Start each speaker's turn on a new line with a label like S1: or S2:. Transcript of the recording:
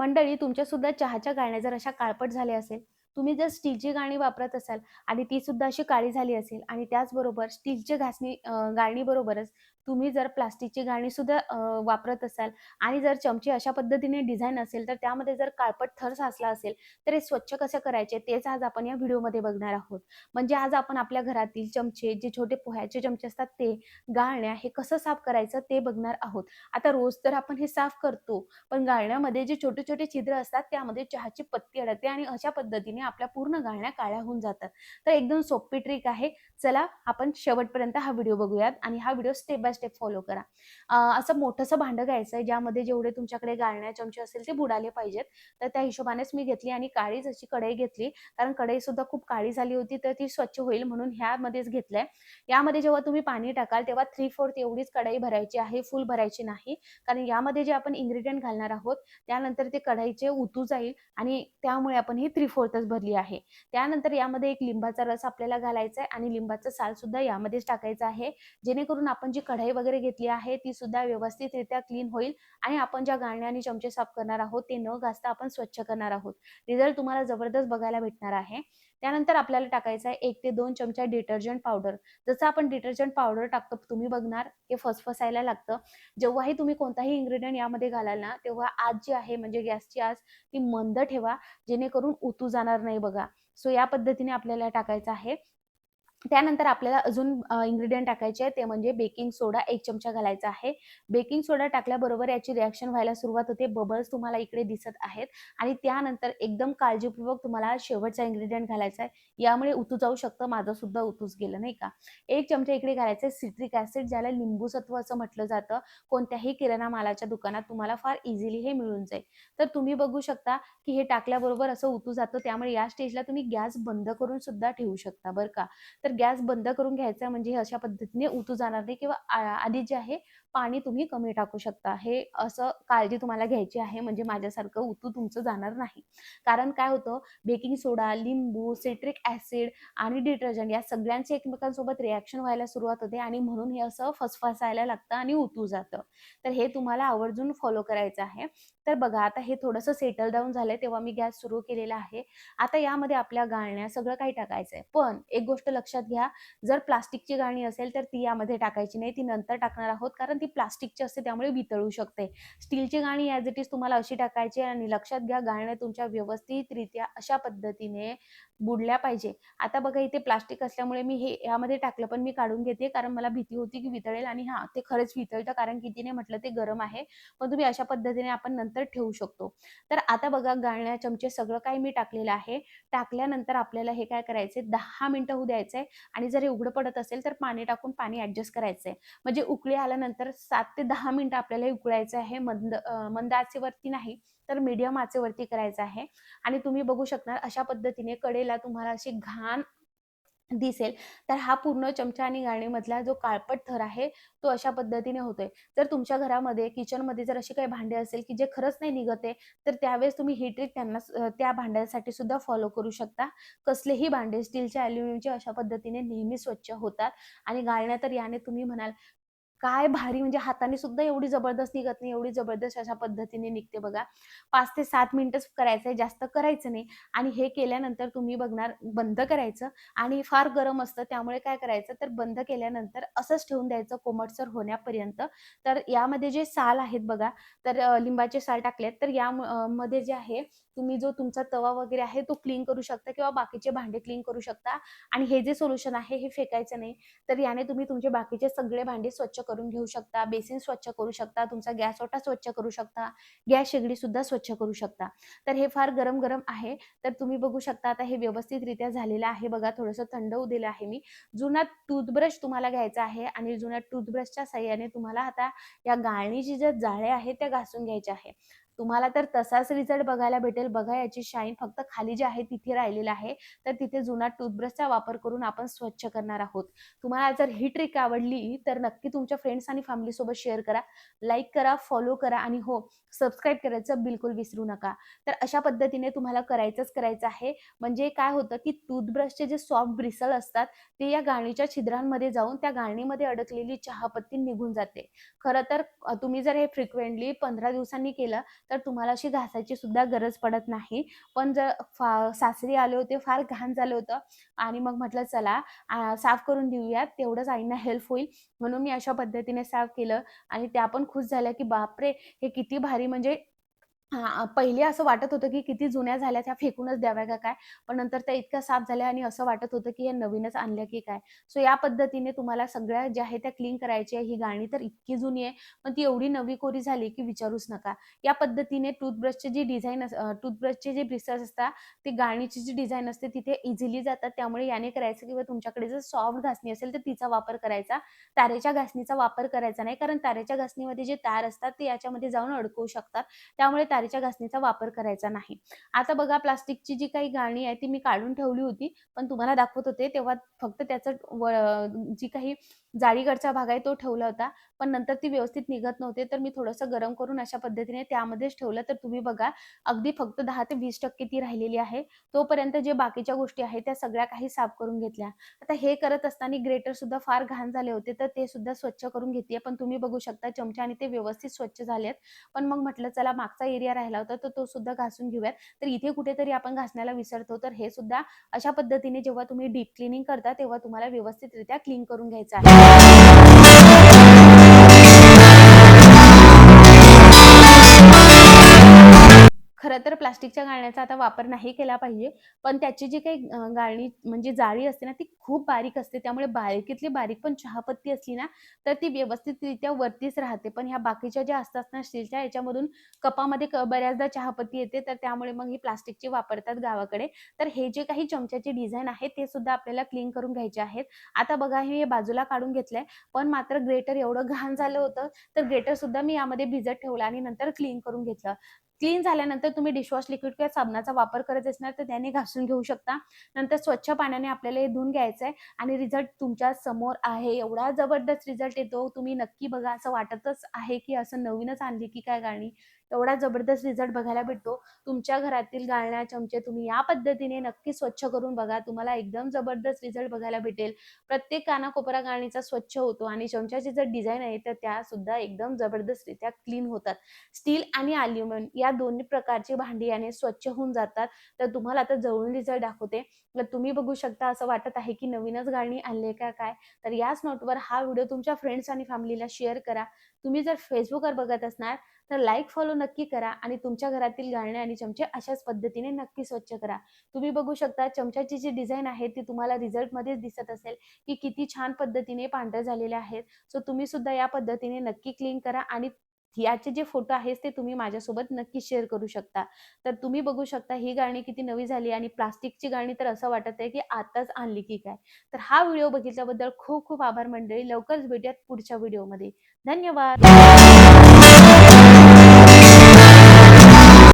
S1: मंडळी तुमच्या सुद्धा चहाच्या गाळण्या जर अशा काळपट झाल्या असेल, तुम्ही जर स्टीलची गाणी वापरत असाल आणि ती सुद्धा अशी काळी झाली असेल आणि त्याचबरोबर स्टीलची घासणी गाणी बरोबरच तुम्ही जर प्लास्टिकची गाणी सुद्धा वापरत असाल आणि जर चमचे अशा पद्धतीने डिझाईन असेल, तर त्यामध्ये जर काळपट थर साचला असेल, तर हे स्वच्छ कसे करायचे तेच आज आपण या व्हिडिओमध्ये बघणार आहोत. म्हणजे आज आपण आपल्या घरातील चमचे, जे छोटे पोह्याचे चमचे असतात ते, गाळण्या हे कसं साफ करायचं ते बघणार आहोत. आता रोज तर आपण हे साफ करतो, पण गाळण्यामध्ये जे छोटे-छोटे छिद्र असतात त्यामध्ये चहाची पत्ती अडकते आणि अशा पद्धतीने आपल्या पूर्ण गाळण्या काळ्या होऊन जातात. तर एकदम सोपी ट्रिक आहे. चला आपण शेवटपर्यंत हा व्हिडिओ बघूयात आणि हा video step by step follow करा. असं मोठंसं भांडं घ्यायचं आहे ज्यामध्ये जेवढे तुमच्याकडे गाळण्या, चमचे असेल ते बुडाले पाहिजेत. तर त्या हिशोबानेच मी घेतली आणि काळी अशी कढई घेतली. कारण कढई सुद्धा खूप काळी झाली होती, तर ती स्वच्छ होईल म्हणून ह्यामध्येच घेतलंय. यामध्ये जेव्हा तुम्ही पाणी टाकाल तेव्हा 3/4 एवढीच कढई भरायची आहे, फुल भरायची नाही. कारण यामध्ये जे आपण इन्ग्रीडियंट घालणार आहोत, त्यानंतर ते कढईचे उतू जाईल आणि त्यामुळे आपण ही 3/4च भरली आहे. त्यानंतर यामध्ये एक लिंबाचा रस आपल्याला घालायचा आहे आणि लिंबाचं साल सुद्धा यामध्येच टाकायचं आहे. जेणेकरून आपण जी कढई वगैरे घेतली आहे, ती सुद्धा व्यवस्थितरित्या क्लीन होईल आणि आपण ज्या गाळण्या आणि चमचे साफ करणार आहोत, ते न घासता आपण स्वच्छ करणार आहोत. रिझल्ट तुम्हाला जबरदस्त बघायला भेटणार आहे. त्यानंतर आपल्याला टाकायचं आहे एक ते दोन चमचा डिटर्जंट पावडर. जसं आपण डिटर्जंट पावडर टाकतो, तुम्ही बघणार हे फसफसायला लागतं. जेव्हाही तुम्ही कोणताही इन्ग्रीडियंट यामध्ये घालाल ना, तेव्हा आज जी आहे म्हणजे गॅसची आज ती मंद ठेवा, जेणेकरून उतू जाणार नाही बघा. सो या पद्धतीने आपल्याला टाकायचं आहे. त्यानंतर आपल्याला अजून अ, टाकायचे आहे ते म्हणजे बेकिंग सोडा एक चमचा घालायचा आहे. बेकिंग सोडा टाकल्याबरोबर याची रिॲक्शन व्हायला सुरुवात होते. बबल्स तुम्हाला इकडे दिसत आहेत आणि त्यानंतर एकदम काळजीपूर्वक तुम्हाला शेवटचा इन्ग्रीडियंट घालायचा आहे. यामुळे उतू जाऊ शकतं. माझं सुद्धा उतूच गेलं नाही का. एक चमचा इकडे घालायचं आहे सिट्रिक ऍसिड ज्याला लिंबूसत्व असं म्हटलं जातं. कोणत्याही किराणा मालाच्या दुकानात तुम्हाला फार इझिली हे मिळून जाईल. तर तुम्ही बघू शकता, की हे टाकल्याबरोबर असं उतू जातं. त्यामुळे या स्टेजला तुम्ही गॅस बंद करून सुद्धा ठेवू शकता बरं का. तर गॅस बंद करून घ्यायचा म्हणजे अशा पद्धतीने उतू जाणार नाही किंवा आधी जे आहे पाणी तुम्ही कमी टाकू शकता. हे असं काळजी तुम्हाला घ्यायची आहे म्हणजे माझ्यासारखं उतू तुमचं जाणार नाही. कारण काय होतं बेकिंग सोडा, लिंबू, सिट्रिक ऍसिड आणि डिटर्जंट या सगळ्यांचे एकमेकांसोबत रिॲक्शन व्हायला सुरुवात होते आणि म्हणून हे असं फसफसायला लागतं आणि उतू जातं. तर हे तुम्हाला आवर्जून फॉलो करायचं आहे. तर बघा आता हे थोडंसं सेटल डाऊन झालंय तेव्हा मी गॅस सुरू केलेला आहे. आता यामध्ये आपल्या गाळण्या सगळं काही टाकायचं आहे. पण एक गोष्ट लक्षात घ्या, जर प्लास्टिकची गाळणी असेल तर ती यामध्ये टाकायची नाही. ती नंतर टाकणार आहोत कारण ती प्लास्टिकची असते त्यामुळे वितळू शकते. स्टीलची गाणी ॲज इट इज तुम्हाला अशी टाकायची आणि लक्षात घ्या गाळण्या तुमच्या व्यवस्थितरित्या अशा पद्धतीने बुडल्या पाहिजे. आता बघा इथे प्लास्टिक असल्यामुळे मी हे यामध्ये टाकलं पण मी काढून घेते कारण मला भीती होती की वितळेल आणि हा ते खरंच वितळतं कारण की तिने म्हटलं ते गरम आहे. पण तुम्ही अशा पद्धतीने आपण नंतर ठेवू शकतो. तर आता बघा गाळण्या, चमचे सगळं काही मी टाकलेलं आहे. टाकल्यानंतर आपल्याला हे काय करायचंय दहा मिनिटं होऊ द्यायचंय आणि जर हे उघडं पडत असेल तर पाणी टाकून पाणी ऍडजस्ट करायचंय. म्हणजे उकळी आल्यानंतर सात ते दहा मिनिटं आपल्याला उकळायचं आहे. मंद मंद आचेवरती नाही तर मीडियम आचेवरती करायचं आहे आणि तुम्ही बघू शकणार अशा पद्धतीने कडेला तुम्हाला अशी घाण दिसेल. तर हा पूर्ण चमचा आणि गाळणीमधला जो काळपट थर आहे, तो अशा पद्धतीने होतोय. जर तुमच्या घरामध्ये किचनमध्ये जर अशी काही भांडे असेल, की जे खरंच नाही निघते तर त्यावेळेस तुम्ही ही ट्रिक त्यांना त्या भांड्यांसाठी सुद्धा फॉलो करू शकता. कसलेही भांडे स्टीलचे, ॲल्युमिनियमचे अशा पद्धतीने नेहमी स्वच्छ होतात आणि गाळण्या तर याने तुम्ही म्हणाल, काय भारी म्हणजे हाताने सुद्धा एवढी जबरदस्त निघत नाही, एवढी जबरदस्त अशा पद्धतीने निघते बघा. पाच ते सात मिनिटंच करायचं आहे, जास्त करायचं नाही आणि हे केल्यानंतर तुम्ही बघणार बंद करायचं आणि फार गरम असतं त्यामुळे काय करायचं तर बंद केल्यानंतर असंच ठेवून द्यायचं कोमटसर होण्यापर्यंत. तर यामध्ये जे साल आहेत बघा, तर लिंबाचे साल टाकलेत तर या मध्ये जे आहे तुम्ही जो तुमचा तवा वगैरे आहे तो क्लीन करू शकता किंवा बाकीचे भांडे क्लीन करू शकता आणि हे जे सोल्युशन आहे हे फेकायचं नाही. तर याने तुम्ही तुमचे बाकीचे सगळे भांडे स्वच्छ करून घेऊ शकता, बेसिन स्वच्छ करू शकता, तुमचा गॅस ओटा स्वच्छ करू शकता, गॅस शेगडी सुद्धा स्वच्छ करू शकता. तर हे फार गरम-गरम आहे. तर तुम्ही बघू शकता आता हे व्यवस्थितरित्या झालेलं आहे बघा. थोडंसं थंड होऊ दिलं आहे मी. जुना टूथब्रश तुम्हाला घ्यायचा आहे आणि जुन्या टूथब्रशच्या सहाय्याने तुम्हाला आता या गाळणीची ज्या जाळ्या आहेत त्या घासून घ्यायच्या आहे. तुम्हाला तर तसाच रिझल्ट बघायला भेटेल. बघा याची शाईन फक्त खाली जे आहे तिथे राहिलेलं आहे. तर तिथे जुना टूथब्रशचा वापर करून आपण स्वच्छ करणार आहोत. तुम्हाला जर ही ट्रिक आवडली तर नक्की तुमच्या फ्रेंड्स आणि फॅमिलीसोबत शेअर करा, लाईक करा, फॉलो करा आणि हो, सबस्क्राईब करायचं बिलकुल विसरू नका. तर अशा पद्धतीने तुम्हाला करायचंच करायचं आहे. म्हणजे काय होतं की टूथब्रशचे जे सॉफ्ट ब्रिसल असतात ते या गाळणीच्या छिद्रांमध्ये जाऊन त्या गाळणीमध्ये अडकलेली चहापत्ती निघून जाते. खरं तर तुम्ही जर हे फ्रिक्वेंटली 15 दिवसांनी केलं तर तुम्हाला अशी घासायची सुद्धा गरज पडत नाही. पण जर फा सासरी आले होते फार घाण झालं होतं. आणि मग म्हटलं चला साफ करून देऊयात तेवढंच आईंना हेल्प होईल. म्हणून मी अशा पद्धतीने साफ केलं. आणि त्या पण खुश झाल्या की बापरे! हे किती भारी म्हणजे हा पहिले असं वाटत होतं की किती जुन्या झाल्या त्या फेकूनच द्याव्या का काय? पण नंतर त्या इतक्या साफ झाल्या आणि असं वाटत होतं की हे नवीनच आणल्या की काय? सो या पद्धतीने तुम्हाला सगळ्या ज्या आहे त्या क्लीन करायच्या आहे. ही गाणी तर इतकी जुनी आहे, पण ती एवढी नवी-कोरी झाली की विचारूच नका. या पद्धतीने टूथब्रशची जी डिझाईन अस टूथब्रशचे जे ब्रिस्टल्स असतात, ते गाणीची जी डिझाईन असते तिथे इझिली जातात. त्यामुळे याने करायचं किंवा तुमच्याकडे जर सॉफ्ट घासणी असेल, तर तिचा वापर करायचा. तारेच्या घासणीचा वापर करायचा नाही, कारण तारेच्या घासणीमध्ये जे तार असतात, ते याच्यामध्ये जाऊन अडकवू शकतात. त्यामुळे तारेच्या घासणीचा वापर करायचा नाही. आता बघा प्लास्टिकची जी काही गाणी आहे ती मी काढून ठेवली होती, पण तुम्हाला दाखवत होते तेव्हा फक्त त्याचं जी काही जाळीकडचा भाग आहे तो ठेवला होता. पण नंतर ती व्यवस्थित निघत नव्हते, तर मी थोडंसं गरम करून अशा पद्धतीने त्यामध्येच ठेवलं. तर तुम्ही बघा अगदी फक्त दहा ते 20% ती राहिलेली आहे. तोपर्यंत जे बाकीच्या गोष्टी आहेत त्या सगळ्या काही साफ करून घेतल्या. आता हे करत असताना ग्रेटर सुद्धा फार घाण झाले होते, तर ते सुद्धा स्वच्छ करून घेतेय. पण तुम्ही बघू शकता चमच्याने ते व्यवस्थित स्वच्छ झालेत. पण मग म्हटलं चला मागचा एरिया राहिला होता, तर तो सुद्धा घासून घेऊयात. तर इथे कुठेतरी आपण घासण्याला विसरतो. तर हे सुद्धा अशा पद्धतीने जेव्हा तुम्ही डीप क्लिनिंग करता, तेव्हा तुम्हाला व्यवस्थितरित्या क्लीन करून घ्यायचं आहे. खरं तर प्लास्टिकच्या गाळण्याचा आता वापर नाही केला पाहिजे. पण त्याची जी काही गाळणी म्हणजे जाळी असते ना, ती खूप बारीक असते. त्यामुळे बारीकीतली बारीक पण चहापत्ती असली ना, तर ती व्यवस्थितरित्या वरतीच राहते. पण ह्या बाकीच्या ज्या असतात ना स्टीलच्या, याच्यामधून कपामध्ये बऱ्याचदा चहापत्ती येते. तर त्यामुळे मग ही प्लास्टिकची वापरतात गावाकडे. तर हे जे काही चमच्याचे डिझाईन आहे, ते सुद्धा आपल्याला क्लीन करून घ्यायचे आहेत. आता बघा हे बाजूला काढून घेतलंय. पण मात्र ग्रेटर एवढं घाण झालं होतं, तर ग्रेटर सुद्धा मी यामध्ये भिजत ठेवलं आणि नंतर क्लीन करून घेतलं. क्लीन झाल्यानंतर तुम्ही डिशवॉश लिक्विड किंवा साबणाचा वापर करत असणार तर त्याने घासून घेऊ शकता. नंतर स्वच्छ पाण्याने आपल्याला हे धुवून घ्यायचं आहे आणि रिझल्ट तुमच्यासमोर आहे. एवढा जबरदस्त रिझल्ट येतो. तुम्ही नक्की बघा. असं वाटतच आहे की असं नवीनच आणली की काय गाणी एवढा जबरदस्त रिझल्ट बघायला भेटतो. तुमच्या घरातील गाळण्या, चमचे तुम्ही या पद्धतीने नक्की स्वच्छ करून बघा. तुम्हाला एकदम जबरदस्त रिझल्ट बघायला भेटेल. प्रत्येक कानाकोपरा गाळणीचा स्वच्छ होतो आणि चमच्याची जर डिझाईन आहे, तर त्या सुद्धा एकदम जबरदस्तरित्या क्लीन होतात. स्टील आणि एल्युमिनियम या दोन्ही प्रकारची भांडी याने स्वच्छ होऊन जातात. तर तुम्हाला आता जवळून रिझल्ट दाखवते. तर तुम्ही बघू शकता असं वाटत आहे की नवीनच गाळणी आणली का काय? तर याच नोटवर हा व्हिडिओ तुमच्या फ्रेंड्स आणि फॅमिलीला शेअर करा. तुम्ही जर फेसबुकवर बघत असणार, तर लाईक, फॉलो नक्की करा आणि तुमच्या घरातील गाळणे आणि चमचे अशाच पद्धतीने नक्की स्वच्छ करा. तुम्ही बघू शकता चमच्याची जी डिझाईन आहे, ती तुम्हाला रिझल्टमध्येच दिसत असेल की किती छान पद्धतीने पांढऱ्या झालेल्या आहेत. सो तुम्ही सुद्धा या पद्धतीने नक्की क्लीन करा आणि याचे जे फोटो आहेत ते तुम्ही माझ्यासोबत नक्की शेअर करू शकता. तर तुम्ही बघू शकता ही गाणी किती नवी झाली आणि प्लास्टिकची गाणी तर असं वाटत आहे की आताच आणली की काय. तर हा व्हिडिओ बघितल्याबद्दल खूप खूप आभार मंडळी. लवकरच भेटूयात पुढच्या व्हिडिओमध्ये. धन्यवाद. Thank you.